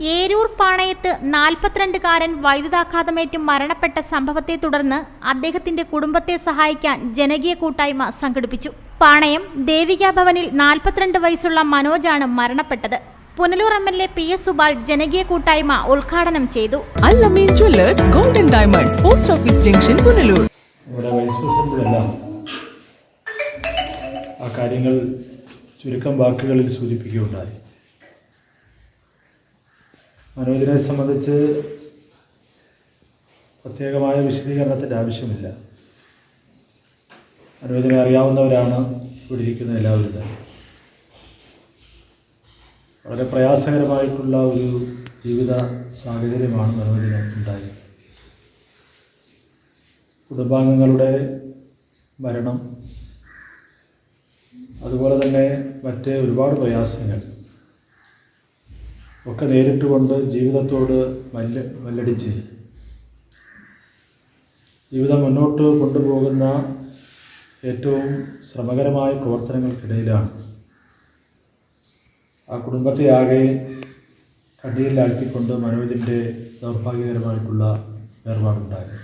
ഏരൂർ പാണയത്ത് നാൽപ്പത്തിരണ്ടുകാരൻ വൈദ്യുതാഘാതമേറ്റ് മരണപ്പെട്ട സംഭവത്തെ തുടർന്ന് അദ്ദേഹത്തിന്റെ കുടുംബത്തെ സഹായിക്കാൻ ജനകീയ കൂട്ടായ്മ സംഘടിപ്പിച്ചു. പാണയം ദേവിക ഭവനിൽ നാൽപ്പത്തിരണ്ട് വയസ്സുള്ള മനോജാണ് മരണപ്പെട്ടത്. Punalur M L A P S Subal ജനകീയ കൂട്ടായ്മ ഉദ്ഘാടനം ചെയ്തു. Alameen jewellers golden diamonds post office junction Punalur. ഇവിടെ വൈസ് ആ കാര്യങ്ങൾ ചുരുക്കം വാക്കുകളിൽ സൂചിപ്പിക്കുകയുണ്ടായി. മനോജിനെ സംബന്ധിച്ച് പ്രത്യേകമായ വിശദീകരണത്തിന്റെ ആവശ്യമില്ല. മനോജിനെ അറിയാവുന്നവരാണ് ഇവിടെ ഇരിക്കുന്ന എല്ലാവരും തന്നെ. വളരെ പ്രയാസകരമായിട്ടുള്ള ഒരു ജീവിത സാഹചര്യമാണ് മനോജിന് ഉണ്ടായത്. കുടുംബാംഗങ്ങളുടെ മരണം അതുപോലെ തന്നെ മറ്റ് ഒരുപാട് പ്രയാസങ്ങൾ. ഒക്കെ നേരിട്ട് കൊണ്ട് ജീവിതത്തോട് മല്ല മല്ലടിച്ച് ജീവിതം മുന്നോട്ട് കൊണ്ടുപോകുന്ന ഏറ്റവും ശ്രമകരമായ പ്രവർത്തനങ്ങൾക്കിടയിലാണ്. ആ കുടുംബത്തെ ആകെ കടിയിലാക്കിക്കൊണ്ട് മനോജിന്റെ ദൗർഭാഗ്യകരമായിട്ടുള്ള വേർപാടുണ്ടായത്.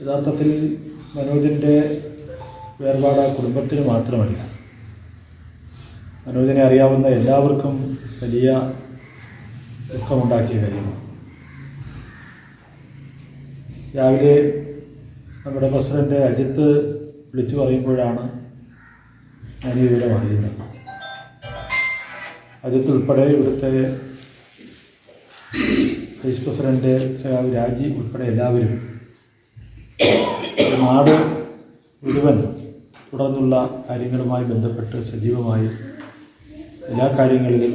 യഥാർത്ഥത്തിൽ മനോജിന്റെ വേർപാട് ആ കുടുംബത്തിന് മാത്രമല്ല മനോജിനെ അറിയാവുന്ന എല്ലാവർക്കും വലിയ ദുഃഖമുണ്ടാക്കിയ കാര്യമാണ്. രാവിലെ നമ്മുടെ പ്രസിഡന്റ് അജിത്ത് വിളിച്ചു പറയുമ്പോഴാണ് ഞാൻ ഈ വിവരം അറിയുന്നത്. അജിത്ത് ഉൾപ്പെടെ ഇവിടുത്തെ വൈസ് പ്രസിഡന്റ് സഖാവ് രാജി ഉൾപ്പെടെ എല്ലാവരും നാട് മുഴുവൻ തുടർന്നുള്ള കാര്യങ്ങളുമായി ബന്ധപ്പെട്ട് സജീവമായി എല്ലാ കാര്യങ്ങളിലും.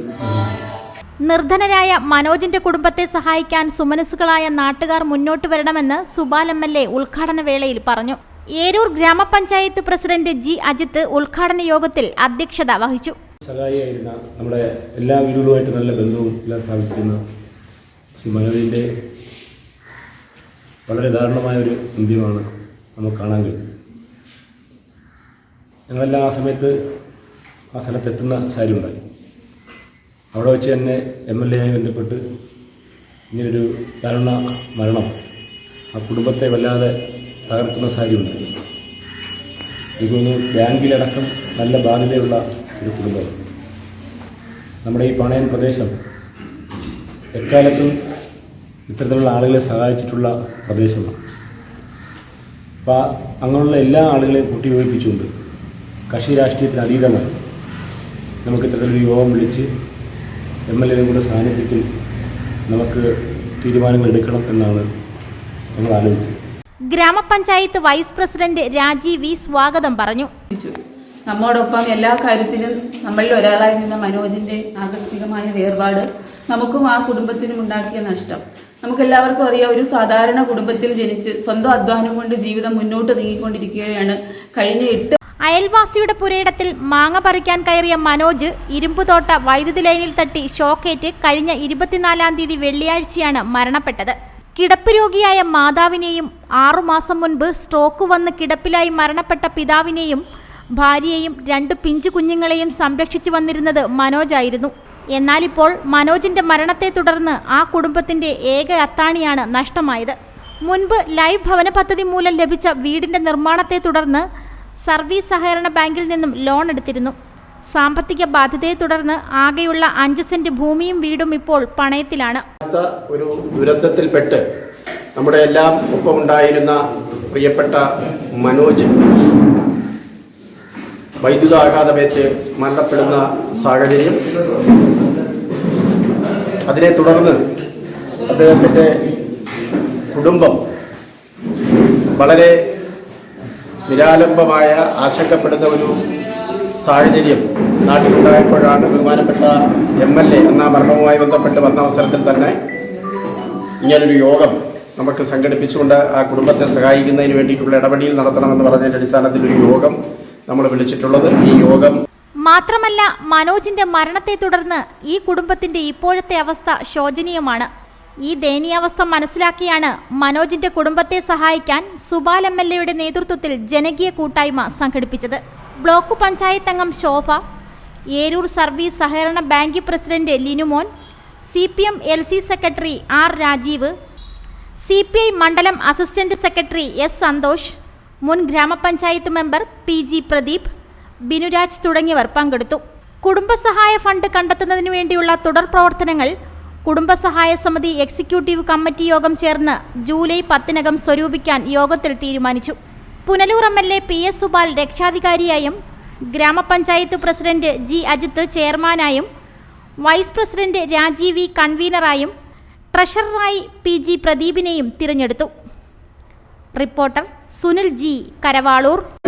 നിർധനരായ മനോജിന്റെ കുടുംബത്തെ സഹായിക്കാൻ സുമനസ്സുകളായ നാട്ടുകാർ മുന്നോട്ട് വരണമെന്ന് സുബാൽ എം എൽ എ ഉദ്ഘാടന വേളയിൽ പറഞ്ഞു. ഏരൂർ ഗ്രാമപഞ്ചായത്ത് പ്രസിഡന്റ് ജി അജിത്ത് ഉദ്ഘാടന യോഗത്തിൽ അധ്യക്ഷത വഹിച്ചു. സഹായിയായിരുന്ന നമ്മുടെ എല്ലാ വീടുകളുമായിട്ട് നല്ല ബന്ധവും എല്ലാം സ്ഥാപിച്ചിരുന്ന ശ്രീ മനോജിന്റെ വളരെ ദാരുണമായ ഒരു അന്ത്യമാണ് നമുക്ക് കാണാൻ കഴിയും. ഞങ്ങളെല്ലാം ആ സമയത്ത് ആ സ്ഥലത്തെത്തുന്ന സാരി ഉണ്ടായി അവിടെ വെച്ച് തന്നെ എം എൽ എയായി ബന്ധപ്പെട്ട് ഇങ്ങനൊരു ദാരുണ മരണം ആ കുടുംബത്തെ വല്ലാതെ തകർക്കുന്ന സാരി ഉണ്ടായി എനിക്ക് ബാങ്കിലടക്കം നല്ല ബാധ്യതയുള്ള ഒരു കുടുംബം നമ്മുടെ ഈ പണയൻ പ്രദേശം എക്കാലത്തും ഇത്തരത്തിലുള്ള ആളുകളെ സഹായിച്ചിട്ടുള്ള പ്രദേശമാണ്. അപ്പോൾ അങ്ങനെയുള്ള എല്ലാ ആളുകളെയും കൂട്ടിയോജിപ്പിച്ചുകൊണ്ട് കക്ഷി രാഷ്ട്രീയത്തിന് അതീതമായി നമുക്ക് ഇത്തരത്തിലൊരു യോഗം വിളിച്ച് എം എൽ എയുടെ കൂടെ സാന്നിധ്യത്തിൽ നമുക്ക് തീരുമാനങ്ങൾ എടുക്കണം എന്നാണ് ഞങ്ങൾ ആലോചിച്ചത്. ഗ്രാമപഞ്ചായത്ത് വൈസ് പ്രസിഡന്റ് രാജീവ് വി സ്വാഗതം പറഞ്ഞു. നമ്മോടൊപ്പം എല്ലാ കാര്യത്തിലും നമ്മളിൽ ഒരാളായി നിന്ന മനോജിന്റെ ആകസ്മികമായ വേർപാട് നമുക്കും ആ കുടുംബത്തിനും ഉണ്ടാക്കിയ നഷ്ടം. നമുക്കെല്ലാവർക്കും അറിയാം ഒരു സാധാരണ കുടുംബത്തിൽ ജനിച്ച് സ്വന്തം അധ്വാനം കൊണ്ട് ജീവിതം മുന്നോട്ട് നീങ്ങിക്കൊണ്ടിരിക്കുകയാണ്. കഴിഞ്ഞ എട്ട് അയൽവാസിയുടെ പുരയിടത്തിൽ മാങ്ങ പറിക്കാൻ കയറിയ മനോജ് ഇരുമ്പുതോട്ട വൈദ്യുതി ലൈനിൽ തട്ടി ഷോക്കേറ്റ് കഴിഞ്ഞ ഇരുപത്തിനാലാം തീയതി വെള്ളിയാഴ്ചയാണ് മരണപ്പെട്ടത്. കിടപ്പ് രോഗിയായ മാതാവിനെയും ആറുമാസം മുൻപ് സ്ട്രോക്ക് വന്ന് കിടപ്പിലായി മരണപ്പെട്ട പിതാവിനെയും ഭാര്യയെയും രണ്ട് പിഞ്ചു കുഞ്ഞുങ്ങളെയും സംരക്ഷിച്ചു വന്നിരുന്നത് മനോജായിരുന്നു. എന്നാലിപ്പോൾ മനോജിന്റെ മരണത്തെ തുടർന്ന് ആ കുടുംബത്തിന്റെ ഏക അത്താണിയാണ് നഷ്ടമായത്. മുൻപ് ലൈവ് ഭവന പദ്ധതി മൂലം ലഭിച്ച വീടിന്റെ നിർമ്മാണത്തെ തുടർന്ന് സർവീസ് സഹകരണ ബാങ്കിൽ നിന്നും ലോൺ എടുത്തിരുന്നു. സാമ്പത്തിക ബാധ്യതയെ തുടർന്ന് ആകെയുള്ള അഞ്ച് സെന്റ് ഭൂമിയും വീടും ഇപ്പോൾ പണയത്തിലാണ്. ത്ത ഒരു ദുരന്തത്തിൽപ്പെട്ട് നമ്മുടെ എല്ലാം ഒപ്പം ഉണ്ടായിരുന്ന പ്രിയപ്പെട്ട മനോജ് വൈദ്യുതാഘാതമേറ്റ് മരണപ്പെടുന്ന സാഹചര്യം. അതിനെ തുടർന്ന് അദ്ദേഹത്തിന്റെ കുടുംബം വളരെ നിരാലംബമായ ആശങ്കപ്പെടുന്ന ഒരു സാഹചര്യം നാട്ടിലുണ്ടായപ്പോഴാണ് ബഹുമാനപ്പെട്ട എം എൽ എ എന്ന മരണവുമായി ബന്ധപ്പെട്ട് വന്ന അവസരത്തിൽ തന്നെ ഇങ്ങനൊരു യോഗം നമുക്ക് സംഘടിപ്പിച്ചുകൊണ്ട് ആ കുടുംബത്തെ സഹായിക്കുന്നതിന് വേണ്ടിയിട്ടുള്ള ഇടപെടിയിൽ നടത്തണമെന്ന് പറഞ്ഞതിന്റെ അടിസ്ഥാനത്തിൽ ഒരു യോഗം നമ്മൾ വിളിച്ചിട്ടുള്ളത്. ഈ യോഗം മാത്രമല്ല മനോജിന്റെ മരണത്തെ തുടർന്ന് ഈ കുടുംബത്തിന്റെ ഇപ്പോഴത്തെ അവസ്ഥ ശോചനീയമാണ്. ഈ ദയനീയാവസ്ഥ മനസ്സിലാക്കിയാണ് മനോജിന്റെ കുടുംബത്തെ സഹായിക്കാൻ സുബാൽ എം എൽ എയുടെ നേതൃത്വത്തിൽ ജനകീയ കൂട്ടായ്മ സംഘടിപ്പിച്ചത്. ബ്ലോക്ക് പഞ്ചായത്ത് അംഗം ശോഭ ഏരൂർ സർവീസ് സഹകരണ bank president Linumon C P M L C secretary R Rajeev C P I മണ്ഡലം അസിസ്റ്റന്റ് സെക്രട്ടറി എസ് സന്തോഷ് മുൻ ഗ്രാമപഞ്ചായത്ത് member P G Pradeep Binuraj തുടങ്ങിയവർ പങ്കെടുത്തു. കുടുംബസഹായ ഫണ്ട് കണ്ടെത്തുന്നതിനു വേണ്ടിയുള്ള തുടർ പ്രവർത്തനങ്ങൾ കുടുംബസഹായ സമിതി എക്സിക്യൂട്ടീവ് കമ്മിറ്റി യോഗം ചേർന്ന് ജൂലൈ പത്തിനകം സ്വരൂപിക്കാൻ യോഗത്തിൽ തീരുമാനിച്ചു. Punalur M L A P S Subal രക്ഷാധികാരിയായും ഗ്രാമപഞ്ചായത്ത് പ്രസിഡന്റ് ജി അജിത്ത് ചെയർമാനായും വൈസ് പ്രസിഡന്റ് രാജീവ് വി കൺവീനറായും ട്രഷററായി പി ജി പ്രദീപിനെയും തിരഞ്ഞെടുത്തു. Reporter Sunil G Karavalur.